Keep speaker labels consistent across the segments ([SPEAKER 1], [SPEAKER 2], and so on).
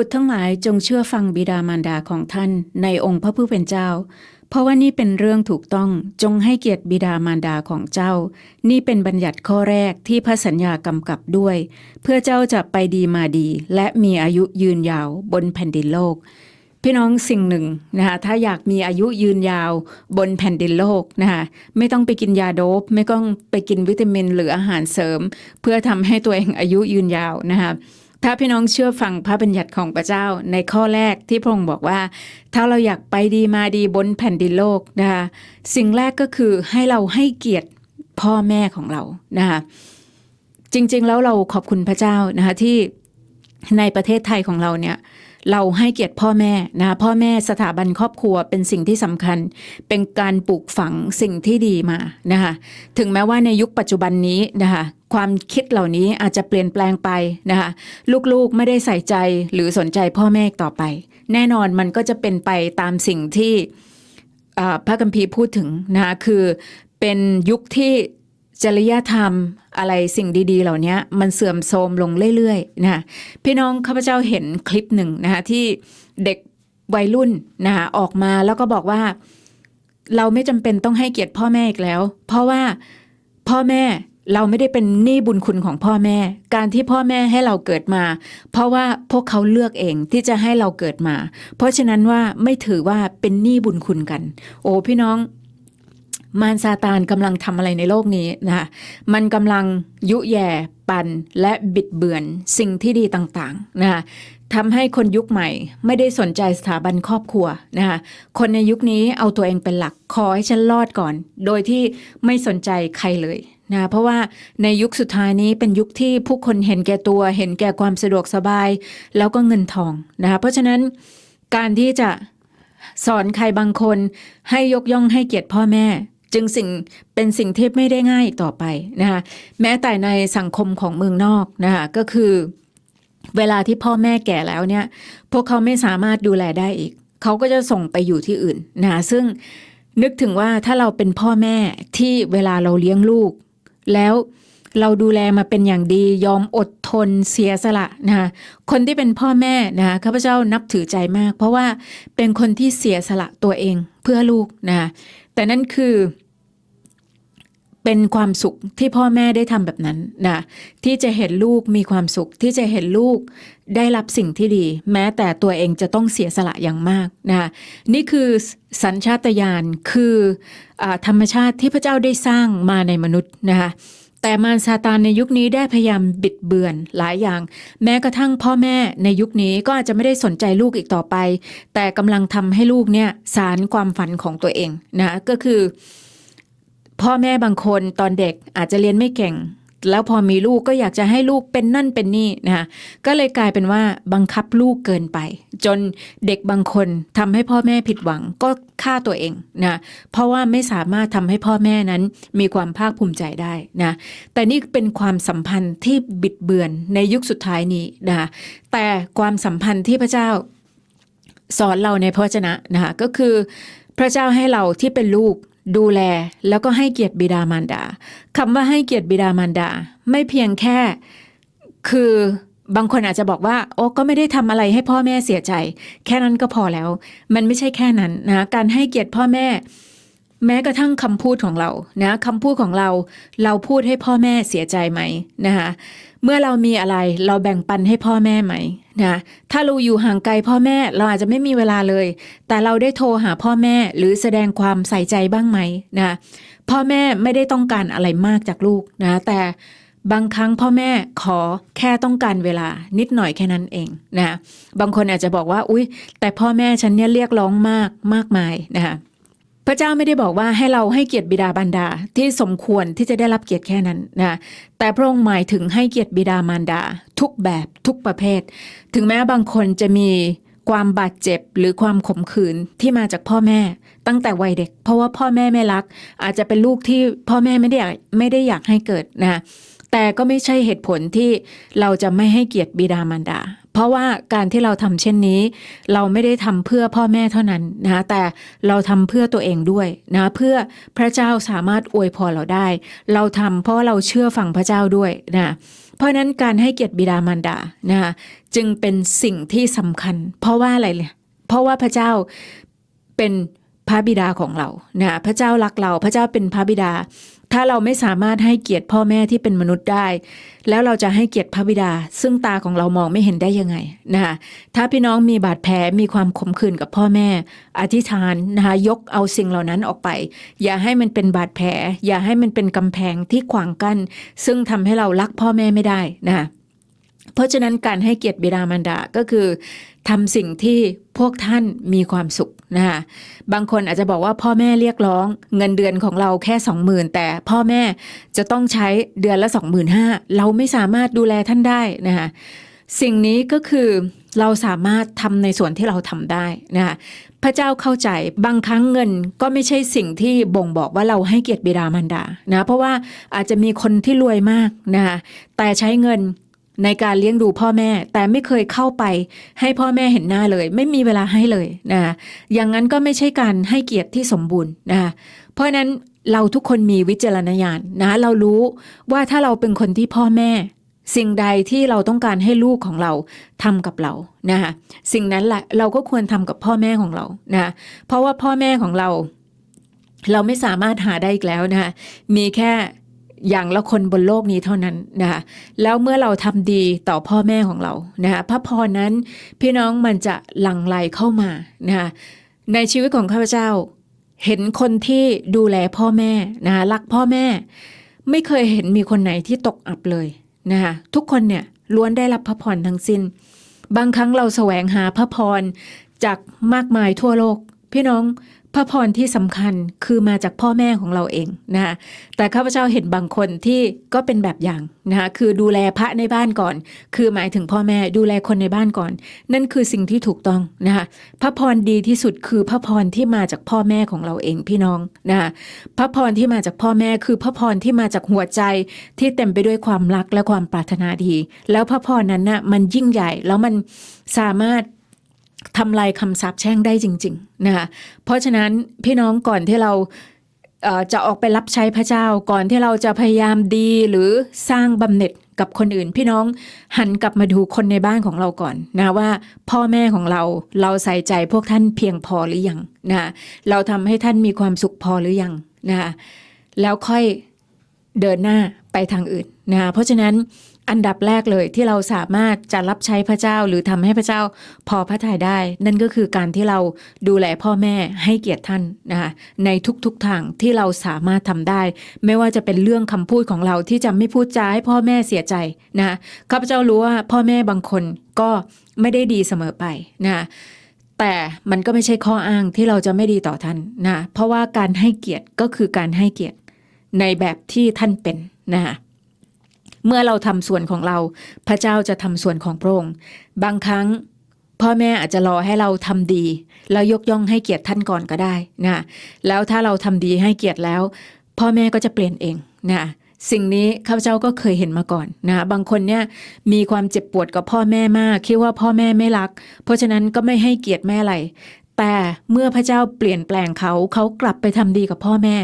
[SPEAKER 1] บุตรทั้งหลายจงเชื่อฟังบิดามารดาของท่านในองค์พระผู้เป็นเจ้า เพราะว่านี่เป็นเรื่องถูกต้องจงให้เกียรติบิดามารดาของเจ้า นี่เป็นบัญญัติข้อแรกที่พระสัญญากำกับด้วย เพื่อเจ้าจะไปดีมาดี และมีอายุยืนยาวบนแผ่นดินโลก พี่น้องสิ่งหนึ่งนะคะถ้าอยากมีอายุยืนยาวบนแผ่นดินโลกนะคะไม่ต้องไปกินยาโดปไม่ต้องไปกินวิตามินหรืออาหารเสริม เพื่อทำให้ตัวเองอายุยืนยาวนะคะ ถ้าพี่น้องเชื่อฟังพระบัญญัติของพระเจ้าในข้อแรกที่พระองค์บอกว่า ถ้าเราอยากไปดีมาดีบนแผ่นดินโลกนะคะสิ่งแรกก็คือให้เราให้เกียรติพ่อแม่ของเรานะคะจริงๆแล้วเราขอบคุณพระเจ้านะคะที่ในประเทศไทยของเราเนี่ย เราให้เกียรติพ่อแม่นะพ่อแม่สถาบันครอบครัวเป็นสิ่งที่สำคัญ เป็นการปลูกฝังสิ่งที่ดีมานะคะถึงแม้ว่าในยุคปัจจุบันนี้นะคะความคิดเหล่านี้อาจจะเปลี่ยนแปลงไปนะคะลูกๆไม่ได้ใส่ใจหรือสนใจพ่อแม่ต่อไป แน่นอนมันก็จะเป็นไปตามสิ่งที่พระคัมภีพูดถึงนะคะคือเป็นยุคที่ จริยธรรมอะไรสิ่งดี ๆ เหล่านี้มันเสื่อมโทรมลงเรื่อยๆนะคะพี่น้องข้าพเจ้าเห็นคลิปหนึ่งนะคะที่เด็กวัยรุ่นนะคะออกมาแล้วก็บอกว่า เราไม่จำเป็นต้องให้เกียรติพ่อแม่อีกแล้ว เพราะว่าพ่อแม่เราไม่ได้เป็นหนี้บุญคุณของพ่อแม่ การที่พ่อแม่ให้เราเกิดมา เพราะว่าพวกเขาเลือกเองที่จะให้เราเกิดมา เพราะฉะนั้นว่าไม่ถือว่าเป็นหนี้บุญคุณกัน โอ้พี่น้อง มารซาตานกำลังทำอะไรในโลกนี้นะคะมันกำลังยุแย่ปั่นและบิดเบือนสิ่งที่ดีต่างๆนะคะทำให้คนยุคใหม่ไม่ได้สนใจสถาบันครอบครัวนะคะคนในยุคนี้เอาตัวเองเป็นหลักขอให้ฉันรอดก่อน โดยที่ไม่สนใจใครเลยนะเพราะว่าในยุคสุดท้ายนี้เป็นยุคที่ผู้คนเห็นแก่ตัว เห็นแก่ความสะดวกสบาย แล้วก็เงินทองนะคะเพราะฉะนั้นการที่จะสอนใครบางคนให้ยกย่องให้เกียรติพ่อแม่ จึงสิ่งเป็นสิ่งที่ไม่ได้ง่ายอีกต่อไปนะคะแม้แต่ในสังคมของเมืองนอกนะคะก็คือเวลาที่พ่อแม่แก่แล้วเนี่ย พวกเขาไม่สามารถดูแลได้อีก เขาก็จะส่งไปอยู่ที่อื่นนะคะซึ่งนึกถึงว่าถ้าเราเป็นพ่อแม่ที่เวลาเราเลี้ยงลูก แล้ว เราดูแลมาเป็นอย่างดียอมอดทนเสียสละนะคะคนที่เป็นพ่อแม่นะคะข้าพเจ้านับถือใจมาก เพราะว่าเป็นคนที่เสียสละตัวเองเพื่อลูกนะคะแต่นั่นคือ เป็นความสุขที่พ่อแม่ได้ทำแบบนั้นนะที่จะเห็นลูกมีความสุขที่จะเห็นลูกได้รับสิ่งที่ดี แม้แต่ตัวเองจะต้องเสียสละอย่างมากนะะนี่คือสัญชาตญาณคืออธรรมชาติที่พระเจ้าได้สร้างมาในมนุษย์นะคะ แต่มารซาตานในยุคนี้ได้พยายามบิดเบือนหลายอย่าง แม้กระทั่งพ่อแม่ในยุคนี้ก็อาจจะไม่ได้สนใจลูกอีกต่อไป แต่กำลังทำให้ลูกเนี่ยสารความฝันของตัวเองนะก็คือ พ่อแม่บางคนตอนเด็กอาจจะเรียนไม่เก่ง แล้วพอมีลูกก็อยากจะให้ลูกเป็นนั่นเป็นนี่นะคะก็เลยกลายเป็นว่าบังคับลูกเกินไป จนเด็กบางคนทำให้พ่อแม่ผิดหวังก็ฆ่าตัวเองนะเพราะว่าไม่สามารถทำให้พ่อแม่นั้นมีความภาคภูมิใจได้นะแต่นี่เป็นความสัมพันธ์ที่บิดเบือนในยุคสุดท้ายนี้นะคะแต่ความสัมพันธ์ที่พระเจ้าสอนเราในพระวจนะนะคะก็คือพระเจ้าให้เราที่เป็นลูก ดูแลแล้วก็ให้เกียรติบิดามารดาคำว่าให้เกียรติบิดามารดา ไม่เพียงแค่คือบางคนอาจจะบอกว่า โอ้ก็ไม่ได้ทำอะไรให้พ่อแม่เสียใจ แค่นั้นก็พอแล้ว มันไม่ใช่แค่นั้นนะการให้เกียรติพ่อแม่ แม้กระทั่งคำพูดของเรานะคำพูดของเรา เราพูดให้พ่อแม่เสียใจไหมนะคะ เมื่อเรามีอะไรเราแบ่งปันให้พ่อแม่ไหมนะถ้าเราอยู่ห่างไกลพ่อแม่เราอาจจะไม่มีเวลาเลย แต่เราได้โทรหาพ่อแม่หรือแสดงความใส่ใจบ้างไหมนะพ่อแม่ไม่ได้ต้องการอะไรมากจากลูกนะแต่บางครั้งพ่อแม่ขอแค่ต้องการเวลานิดหน่อยแค่นั้นเองนะบางคนอาจจะบอกว่า อุ๊ย แต่พ่อแม่ฉันเนี่ยเรียกร้องมากมากมายนะคะ พระเจ้าไม่ได้บอกว่าให้เราให้เกียรติบิดาบรรดาที่สมควรที่จะได้รับเกียรติแค่นั้นนะแต่พระองค์หมายถึงให้เกียรติบิดามารดา ทุกแบบทุกประเภท ถึงแม้บางคนจะมีความบาดเจ็บหรือความขมขื่นที่มาจากพ่อแม่ตั้งแต่วัยเด็ก เพราะว่าพ่อแม่ไม่รัก อาจจะเป็นลูกที่พ่อแม่ไม่ได้อยากไม่ได้อยากให้เกิดนะแต่ก็ไม่ใช่เหตุผลที่เราจะไม่ให้เกียรติบิดามารดา ราะว่าการที่เราทำเช่นนี้ เราไม่ได้ทำเพื่อพ่อแม่เท่านั้นนะแต่เราทำเพื่อตัวเองด้วยนะเพื่อพระเจ้าสามารถอวยพรเราได้ เราทำเพราะเราเชื่อฟังพระเจ้าด้วยนะเพราะนั้นการให้เกียรติบิดามารดานะคะจึงเป็นสิ่งที่สำคัญ เพราะว่าอะไรเลยเพราะว่าพระเจ้าเป็นพระบิดาของเรานะพระเจ้ารักเรา พระเจ้าเป็นพระบิดา ถ้าเราไม่สามารถให้เกียรติพ่อแม่ที่เป็นมนุษย์ได้ แล้วเราจะให้เกียรติพระบิดา ซึ่งตาของเรามองไม่เห็นได้ยังไงนะคะถ้าพี่น้องมีบาดแผลมีความขมขื่นกับพ่อแม่ อธิษฐานนะคะยกเอาสิ่งเหล่านั้นออกไป อย่าให้มันเป็นบาดแผล อย่าให้มันเป็นกำแพงที่ขวางกั้นซึ่งทำให้เรารักพ่อแม่ไม่ได้นะคะ เพราะฉะนั้นการให้เกียรติบิดามารดาก็คือทำสิ่งที่พวกท่านมีความสุขนะคะบางคนอาจจะบอกว่าพ่อแม่เรียกร้องเงินเดือนของเราแค่สองหมื่นแต่พ่อแม่จะต้องใช้เดือนละสองหมื่นห้าเราไม่สามารถดูแลท่านได้นะคะสิ่งนี้ก็คือเราสามารถทำในส่วนที่เราทำได้นะคะพระเจ้าเข้าใจบางครั้งเงินก็ไม่ใช่สิ่งที่บ่งบอกว่าเราให้เกียรติบิดามารดานะเพราะว่าอาจจะมีคนที่รวยมากนะคะแต่ใช้เงิน ในการเลี้ยงดูพ่อแม่ แต่ไม่เคยเข้าไปให้พ่อแม่เห็นหน้าเลย ไม่มีเวลาให้เลยนะคะอย่างนั้นก็ไม่ใช่การให้เกียรติที่สมบูรณ์นะคะเพราะนั้นเราทุกคนมีวิจารณญาณนะเรารู้ว่าถ้าเราเป็นคนที่พ่อแม่ สิ่งใดที่เราต้องการให้ลูกของเราทำกับเรานะคะสิ่งนั้นแหละเราก็ควรทำกับพ่อแม่ของเรานะเพราะว่าพ่อแม่ของเราเราไม่สามารถหาได้อีกแล้วนะคะมีแค่ อย่างละคนบนโลกนี้เท่านั้นนะคะแล้วเมื่อเราทำดีต่อพ่อแม่ของเรานะคะพระพรนั้นพี่น้องมันจะหลั่งไหลเข้ามานะคะในชีวิตของข้าพเจ้า เห็นคนที่ดูแลพ่อแม่นะคะรักพ่อแม่ ไม่เคยเห็นมีคนไหนที่ตกอับเลยนะคะทุกคนเนี่ยล้วนได้รับพระพรทั้งสิ้น บางครั้งเราแสวงหาพระพรจากมากมายทั่วโลก พี่น้อง พระพรที่สำคัญคือมาจากพ่อแม่ของเราเองนะคะแต่ข้าพเจ้าเห็นบางคนที่ก็เป็นแบบอย่างนะคะคือดูแลพระในบ้านก่อน คือหมายถึงพ่อแม่ดูแลคนในบ้านก่อน นั่นคือสิ่งที่ถูกต้องนะคะพระพรดีที่สุดคือพระพรที่มาจากพ่อแม่ของเราเองพี่น้องนะคะพระพรที่มาจากพ่อแม่คือพระพรที่มาจากหัวใจที่เต็มไปด้วยความรักและความปรารถนาดี แล้วพระพรนั้นน่ะมันยิ่งใหญ่แล้วมันสามารถ ทำลายคำสาปแช่งได้จริงๆนะคะเพราะฉะนั้นพี่น้องก่อนที่เราจะออกไปรับใช้พระเจ้าก่อนที่เราจะพยายามดีหรือสร้างบำเหน็จกับคนอื่น พี่น้องหันกลับมาดูคนในบ้านของเราก่อนนะว่าพ่อแม่ของเราเราใส่ใจพวกท่านเพียงพอหรือยังนะเราทำให้ท่านมีความสุขพอหรือยังนะคะแล้วค่อยเดินหน้าไปทางอื่นนะคะเพราะฉะนั้น อันดับแรกเลยที่เราสามารถจะรับใช้พระเจ้าหรือทำให้พระเจ้าพอพระทัยได้ นั่นก็คือการที่เราดูแลพ่อแม่ให้เกียรติท่านนะคะในทุกๆทางที่เราสามารถทำได้ ไม่ว่าจะเป็นเรื่องคำพูดของเราที่จะไม่พูดจาให้พ่อแม่เสียใจนะคะข้าพเจ้ารู้ว่าพ่อแม่บางคนก็ไม่ได้ดีเสมอไปนะคะแต่มันก็ไม่ใช่ข้ออ้างที่เราจะไม่ดีต่อท่านนะเพราะว่าการให้เกียรติก็คือการให้เกียรติในแบบที่ท่านเป็นนะคะ เมื่อเราทำส่วนของเรา พระเจ้าจะทำส่วนของพระองค์บางครั้งพ่อแม่อาจจะรอให้เราทำดี แล้วยกย่องให้เกียรติท่านก่อนก็ได้นะแล้วถ้าเราทำดีให้เกียรติแล้ว พ่อแม่ก็จะเปลี่ยนเองนะสิ่งนี้ข้าพเจ้าก็เคยเห็นมาก่อนนะบางคนเนี่ยมีความเจ็บปวดกับพ่อแม่มากคิดว่าพ่อแม่ไม่รัก เพราะฉะนั้นก็ไม่ให้เกียรติแม่อะไร แต่เมื่อพระเจ้าเปลี่ยนแปลงเขาเขากลับไปทำดีกับพ่อแม่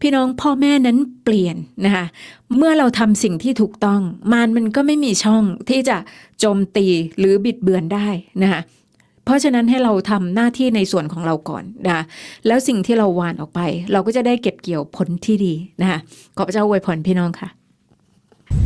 [SPEAKER 1] พี่น้องพ่อแม่นั้นเปลี่ยนนะคะเมื่อเราทำสิ่งที่ถูกต้อง มารมันก็ไม่มีช่องที่จะโจมตีหรือบิดเบือนได้นะคะเพราะฉะนั้นให้เราทำหน้าที่ในส่วนของเราก่อนนะคะแล้วสิ่งที่เราหวานออกไป เราก็จะได้เก็บเกี่ยวผลที่ดีนะคะขอพระเจ้าอวยพรพี่น้องค่ะ